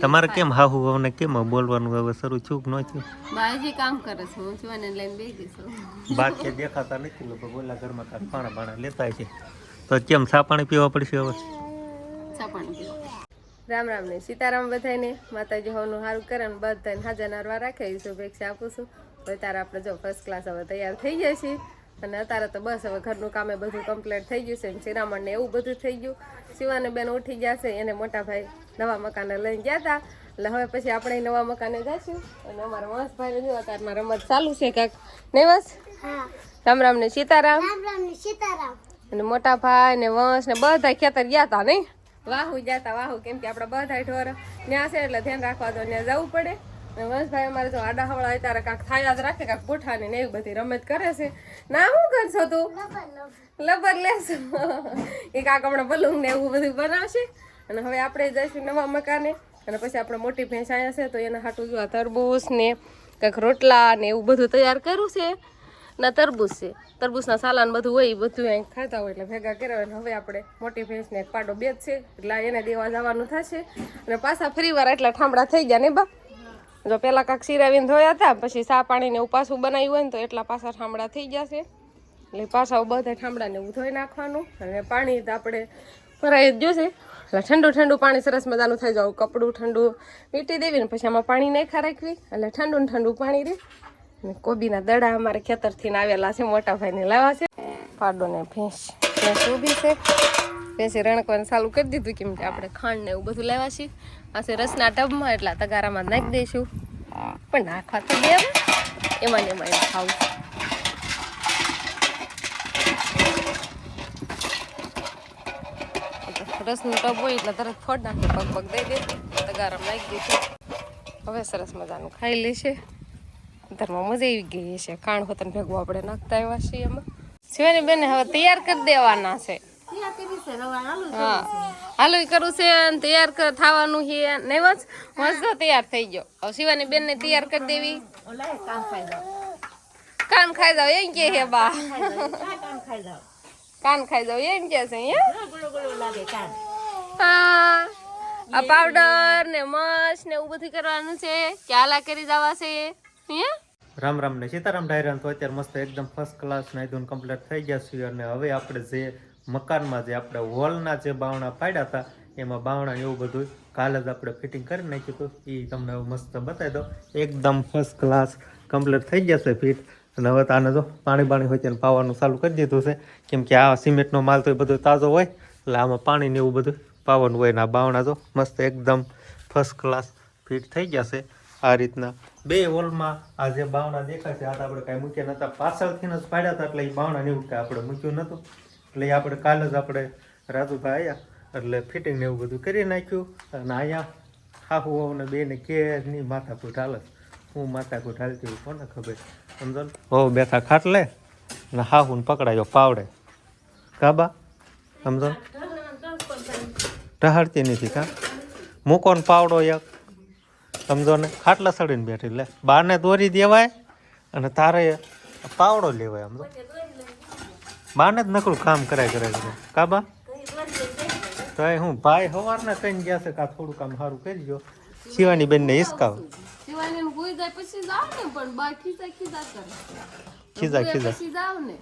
તમારે કેમ હાહુ વહુને કેમ બોલવાનું હવે શરૂ છું કે ન છું બાજી કામ કરે છે હું છું અને લઈને બેસી છું. બાકી દેખાતા નથી લોકો બોલા ઘરમાં કાંઈ પાણા પાણા લેતા છે. તો કેમ ચા પાણી પીવા પડશે હવે? ચા પાણી પીવા. રામ રામ ને સીતારામ બધાને માતાજી હોનું સારું કરે ને બધાને હાજર નારવા રાખે શુભેચ્છા આપું છું. તો તારા આપણે જો ફર્સ્ટ ક્લાસ હવે તૈયાર થઈ જાય છે અને અત્યારે તો બસ હવે ઘરનું કામે બધું કમ્પ્લીટ થઈ ગયું છે ને શિરામણ ને એવું બધું થઈ ગયું. શિવાને બેન ઉઠી જશે એને મોટા ભાઈ નવા મકાને લઈને ગયા હતા એટલે હવે પછી આપણે નવા મકાને જઈશું. અને અમારા મહેશભાઈને જો અત્યારમાં રમત ચાલુ છે કાંક. નહીં વંશ રામ રામ ને સીતારામ. અને મોટા ભાઈ ને વંશ ને બધા ખેતર ગયા હતા નહીં? વાહુ ગયા હતા વાહુ કેમ કે આપણે બધા ઢોર ત્યાં છે એટલે ધ્યાન રાખવા તો ત્યાં જવું પડે. વંશભાઈ અમારે તો આડા હવળા હોય તારે કાંક થાય જ રાખે, કાંક પૂઠાની ને એવી બધી રમત કરે છે. ના શું કરશો તું? લબર લેશો. એ કાંક હમણાં બલૂન ને એવું બધું બનાવશે. અને હવે આપણે જઈશું નવા મકાને. અને પછી આપણે મોટી ભેંસ અહીંયા છે, તો એના હાટું જો આ તરબૂચ ને કાંઈક રોટલા ને એવું બધું તૈયાર કર્યું છે. ના, તરબૂચ છે. તરબૂચના સાલાન બધું હોય, એ બધું અહીં ખાતા હોય એટલે ભેગા કર્યા હોય. હવે આપણે મોટી ભેંસને એક પાડો બેજ છે એટલે એને દેવા જવાનું થશે. અને પાછા ફરી વાર એટલા ઠામડા થઈ ગયા ને બા? જો પેલા કાંક સિરાવીને ધોયા હતા, પછી સા પાણીને ઉપાસું બનાવ્યું હોય ને તો એટલા પાછા ઠામડા થઈ જશે. એટલે પાછા બધા ઠામડાને એવું ધોઈ નાખવાનું. અને પાણી તો આપણે ભરાઈ જ જોશે એટલે ઠંડુ ઠંડુ પાણી સરસ મજાનું થઈ જાવ કપડું ઠંડુ વીંટી દેવી ને પછી આમાં પાણી નાખા રાખવી. એટલે ઠંડુ ને ઠંડુ પાણી રહે અને કોબીના દડા અમારે ખેતરથી આવેલા છે, મોટા ભાઈને લાવ્યા છે. પાડોને ભેંસ ભેંસ ઊભી છે. ભેંસે રણકવાનું ચાલુ કરી દીધું કેમ કે આપણે ખાંડ ને એવું બધું લેવા છીએ. પાસે રસના ટબમાં એટલા તગારામાં નાખી દઈશું. પણ નાખવા તો દે. એમાં ને એમાં એમ ખાવું રસનું ટબ હોય એટલે તરત ફળ નાખી પગ પગ દઈ દે તગારામાં નાખી દઈશું. હવે સરસ મજાનું ખાઈ લેશે ધર્મ મજા આવી ગઈ છે ખાણ હોતન ભેગું આપણે નાખતા આવ્યા છીએ એમાં. શિવાની બેન હવે તૈયાર કરી દેવાના છે. હાલું કરવું છે. અને તૈયાર કર- થવાનું છે નહીં વસ મસ્ત તૈયાર થઈ ગયો. હવે શિવાની બેન ને તૈયાર કરી દેવી. કાન ખાઈ જાવ એમ કે હે બા. કાન ખાઈ જાવ એમ કે છે હે? હા આ પાવડર ને મસ ને એવું બધું કરવાનું છે. કે આલા કરી જવા છે હે? રામ રામ ને સીતારામ ડાયરાન તો અત્યારે મસ્ત એકદમ ફર્સ્ટ ક્લાસ નાઈ કમ્પ્લીટ થઈ ગયા છીએ અને હવે આપણે જે મકાનમાં જે આપણે હોલના જે બાવણા પાડ્યા હતા, એમાં બાવણા એવું બધું કાલે જ આપણે ફિટિંગ કરી નાખ્યું હતું. એ તમને મસ્ત બતાવી દો એકદમ ફર્સ્ટ ક્લાસ કમ્પ્લીટ થઈ જશે ફિટ અને હવે તો આને જો પાણી બાણી હોય તેને પાવાનું ચાલુ કરી દીધું છે. કેમ કે આ સિમેન્ટનો માલ તો એ બધો તાજો હોય, એટલે આમાં પાણી ને એવું બધું પાવાનું હોય. ને આ બાવણા જો મસ્ત એકદમ ફર્સ્ટ ક્લાસ ફિટ થઈ જશે આ રીતના બે વોલમાં આ જે બાવણા દેખાય છે, આ તો આપણે કાંઈ મૂક્યા નહોતા પાછળથી જ પાડ્યા હતા, એટલે એ બાવણા ને એવું કાંઈ આપણે મૂક્યું નહોતું એટલે આપણે કાલે જ આપણે રાજુભાઈ આવ્યા એટલે ફિટિંગ ને એવું બધું કરી નાખ્યું અને અહીંયા હાહુ ને બેને કે ની માથાકૂટ હાલે હું માથાકૂટ હાલતી હોય કોને ખબર? સમજો હો બેઠા ખાટલે ને હાહુ ને પકડાયો પાવડે કાબા સમજો? ટહાડતી નથી કા? મૂકો ને પાવડો એક. સમજો ને ખાટલા સડીને બેઠી લે. બારને દોરી દેવાય અને તારે પાવડો લેવાય સમજો બારને જ નકરું કામ કરાય કરે છે કાબા તો એ હું ભાઈ સવારના કઈ ગયા છે કા થોડું કામ સારું કરજો શિવાની બેનને હિસકાવ. શિવાની ભૂઈ જાય પછી જાવ ને પણ બા કરે. ખીજા ખીજા. પછી જાવ ને.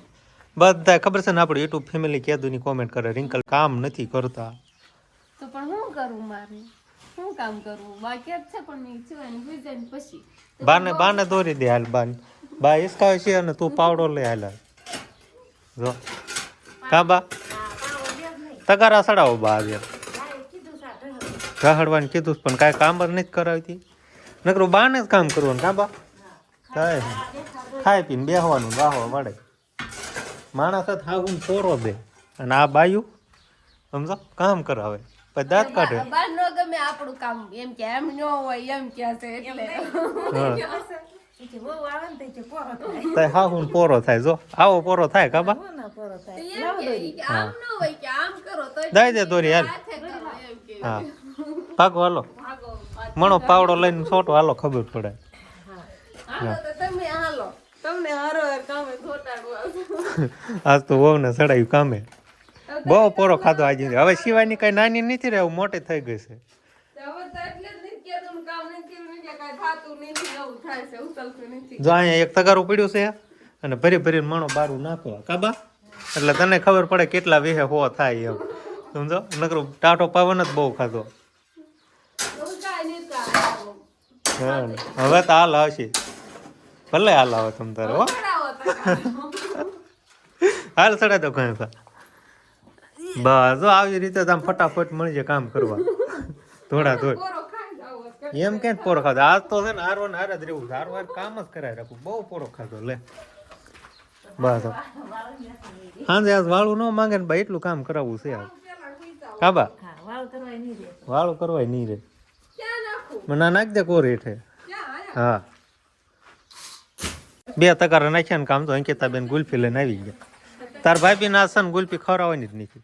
બધા ખબર છે ને આપણે યુટ્યુબ ફેમિલી કેદુની કોમેન્ટ કરે રિંકલ કામ નથી કરતા. તો પણ હું કરું મારે? શું કામ કરું? બાકી છે પણ મેં શિવાની ભૂઈ જાય ને પછી. બાને બાને દોરી દે હાલ બાન. બા હિસકાવે છે અને તું પાવડો લે હાલ હાલ. જો. કાબા તગારા સડાવો બા આજે. ગહાડવાનું કીધું પણ કાંઈ કામ જ નથી કરાવતી. નકરું બાને જ કામ કરવાનું કાબા થાય ખાઈ પીને બેહવાનું બાહવા મળે માણસ જ હાવું છોરો દે. અને આ બાયું સમજો? કામ કરાવે. પછી દાંત કાઢે. બાર નો ગમે આપણું કામ. એમ કે એમ ન હોય એમ કે છે એટલે. તો હાહું પોરો થાય જો. આવો પોરો થાય કાબા એમ કે ઈ કે આમ ન હોય કે આમ કરો તો દઈ દે દોરી હાલ. હા. ભાગો હાલો. મણો પાવડો લઈને છોટો હાલો ખબર પડે. હાલો તો તમે ને સડાયું કામે આજ તો વહુને ચડાયું કામે. બહુ પોરો ખાધો આજે. હવે સિવાયની કઈ નાની નથી રહે મોટી થઈ ગઈ છે. જો અહીંયા એક તગારું પડ્યું છે અને ભરી ભરીને માણો બારું નાખો કાબા એટલે તને ખબર પડે કેટલા વેહે હો થાય એમ. સમજો? નકરો ટાટો પાવન જ બહુ ખાધો. હવે તો હાલ આવશે ભલે હાલ આવે તમ તારે હો. હાલ સડે તો કઈ બસ જો આવી રીતે તમે આમ ફટાફટ મળી જાય કામ કરવા. થોડા થોડ પોરો ખાઈ જાવ એમ કે પોરો ખાધો. આજ તો છે ને હારો ને હાર જ રહેવું હારો હારવાર કામ જ કરાય રાખું બહુ પોરો ખાધો લે. બસ. સાંજે આજ વાળું ન માંગે ને ભાઈ એટલું કામ કરાવવું છે આજ. કાબા વાળું કરવાય નહીં રે મને નાખ દે કોર હેઠે. હા. બે તકારા નાખ્યા ને કામ તો અંકિતા બેન ગુલ્ફી લઈને આવી ગયા. તાર ભાઈ બી ના ને ગુલ્ફી ખવડાવવાની જ નથી.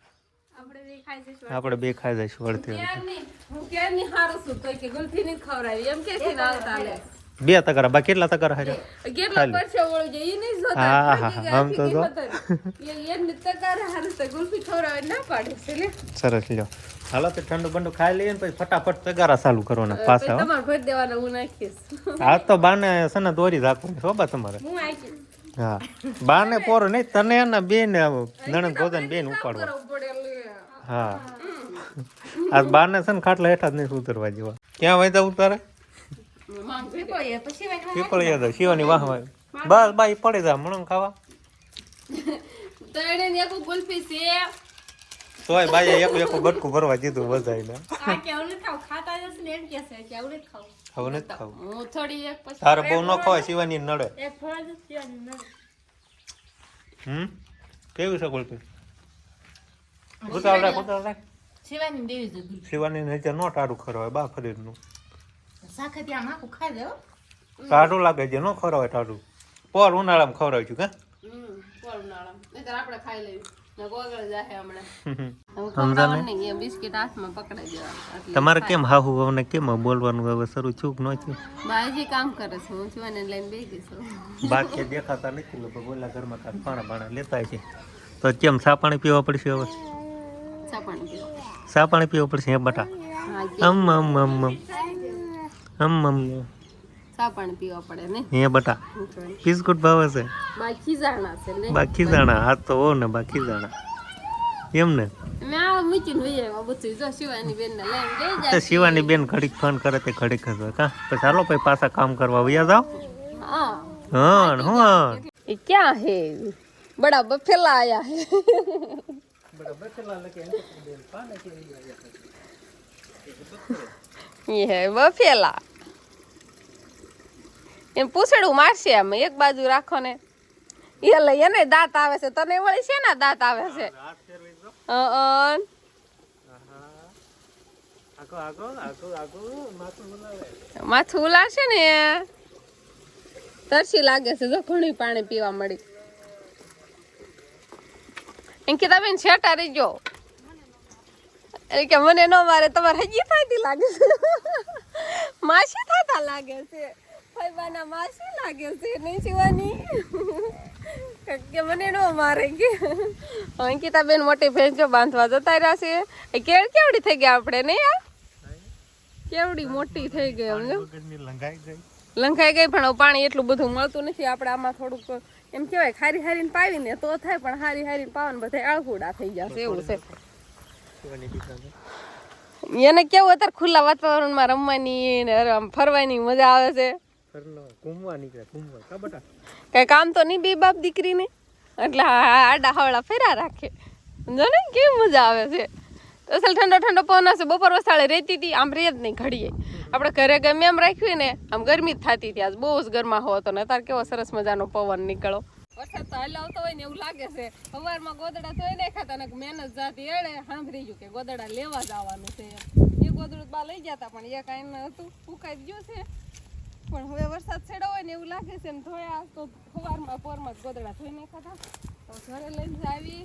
ખાઈ જઈશું આપણે બે ખાઈ જઈશું. ક્યારની હું ક્યારની હારું છું તો કે ગુલફી ની ખવરાવી એમ કે છે આવતા લે બે તકારા બા કેટલા તકારા હાર્યા કેટલો પરસે ઓળો જે ઈ નહીં જોતા. હા, હા, આમ તો જો. એ એની તકારે હારું તો ગુલફી ખવરાવે ના પાડે છે લે સરસ લ્યો. હાલો તો ઠંડુ બંડુ ખાઈ લઈએ ને પછી ફટાફટ તગારા ચાલુ કરવાના પાછા હો. તમારે ભરી દેવાના હું નાખીશ. આ તો બાને છે ને દોરી રાખવાની શોભા તમારે. હું આખી હા. બાને પોરો નહીં તને ને બેન નણંદ ગોદન બેન ઉપાડવા. હા. આ બાને છે ને ખાટલા હેઠા જ નહીં ઉતરવા જેવા. ક્યાં વાયદા ઉતારે? પીપળિયા તો શિવાની વાહ વાહ. બસ બાઈ પડે જા મણંગ ખાવા. તો એને ને એક ગુલ્ફી છે. તોય બાઈએ એક એક બટકું ભરવા દીધું બધાયને. આ ખાવ ખાતા ને એમ કે છે કે આવું નથી ખાવું. હવે નથી ખાવું. હું થોડી એક પછી તારે બહુ ન ખવાય શિવાની નડે. એક ફળ હમ? કેવું છે ગુલપી ઉતાવળ રાખ ઉતાવળ રાખ. શિવાની દેવી જગી શિવાની નીચે નો ટાડું ખરવાય બા ફરીદનું સાખે ત્યાં નાખું ખાઈ દે હો. લાગે છે નો ખરવાય ટાઢું. પોર ઉનાળામાં ખવડાવ્યું છું કે? હમ ઉનાળામાં. ઉનાળા નહીંતર આપણે ખાઈ લેવી ને નહીં, તમારે કેમ હાહુ હવે કેમ બોલવાનું હવે? શરૂ છું કે ન થયું? બા કામ કરે છે હું છું એને લઈને બેસી છું. બાકી દેખાતા નથી લોકો બોલા ઘરમાં કાંઈ પાણા બાણા લેતા છે. તો કેમ ચા પાણી પીવા પડશે હવે? સા પાણી પીવું. પડશે હે બટા. અમ અમ અમ અમ. અમ સા પાણી પીવા પડે ને. હે બટા. બિસ્કુટ ભાવે છે. બાકી જાણા છે બાકી જાણા હા તો હો ને બાકી જાણા એમ ને? શિવાની બેન ઘડીક ફોન કરે તે ઘડીક જ કા? તો ચાલો પછી પાછા કામ કરવા વયા જાઓ. હા. હા ક્યાં હે? બડા બફેલા આયા હે. હે બફેલા એમ પૂછડું મારશે એમ એક બાજુ રાખો ને એટલે એને દાંત આવે છે તને વળી છે ને દાંત આવે છે માથું ઉલાશે ને તરસી લાગે છે જો ઘણી પાણી પીવા મળી અંકિતા બેન શેટા રહીજો. એટલે કે મને ન મારે તમારે હજી થાતી લાગે છે. માસી થતા લાગે છે. ફઈબાના માસી લાગે છે નહીં શિવાની? કે મને ન મારે કે. અંકિતા બેન મોટી ભેંસો બાંધવા જતા રહ્યા છે. કેળ કેવડી થઈ ગયા આપણે નહીં આ? કેવડી મોટી થઈ ગઈ સમજો લંઘાઈ ગઈ પણ પાણી એટલું બધું મળતું નથી. આપણે આમાં થોડુંક એમ કહેવાય ખારી હારીને પાવીને તો થાય પણ હારી હારીને પાવાને બધા આળકુડા થઈ જશે એવું છે. એને કેવું અત્યારે ખુલ્લા વાતાવરણમાં રમવાની ને ફરવાની મજા આવે છે. ઘૂમવા નીકળે ઘૂમવા. કા બટા? કઈ કામ તો નહીં બે બાપ દીકરીને? એટલે આ આડા હવળા ફેરા રાખે. સમજો ને કેવી મજા આવે છે. અસલ ઠંડો ઠંડો પવન હશે બપોર વસાળે રહેતી હતી આમ રહે જ નહીં ઘડીએ. આપણે ઘરે ગમે એમ રાખ્યું ને, આમ ગરમી જ થતી ત્યાં બહુ જ ગરમા હતો ને, અત્યારે કેવો સરસ મજાનો પવન નીકળો. વરસાદ તો હાલ આવતો હોય ને એવું લાગે છે. સવારમાં ગોદડા ધોઈ નહીં ખાતા ને મહેનત જાતી. એડે સાંભળી ગયું કે ગોદડા લેવા જવાનું છે એ ગોદડું બા લઈ જતા પણ એ કાંઈ હતું. ફૂંકાઈ ગયું છે. પણ હવે વરસાદ છેડો હોય ને એવું લાગે છે ને ધોયા તો સવારમાં પોરમાં જ ગોદડા ધોઈ નહીં ખાતા તો ઘરે લઈને આવી.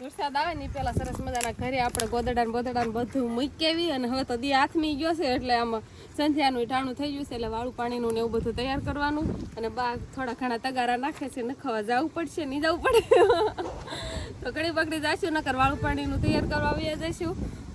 વરસાદ આવે ને પેલા સરસ મજાના ઘરે આપણે ગોદડા ને બોદડા ને બધું મૂકેવી અને હવે તો દી હાથમી ગયો છે એટલે આમ સંધ્યાનું ટાણું થઈ ગયું છે એટલે વાળું પાણીનું ને એવું બધું તૈયાર કરવાનું અને બા થોડા ઘણા તગારા નાખે છે, નખવા ખાવા જવું પડશે નહીં જવું પડે. તો ઘડી બગડી જઈશું નકર વાળું પાણીનું તૈયાર કરવા આવી જઈશું.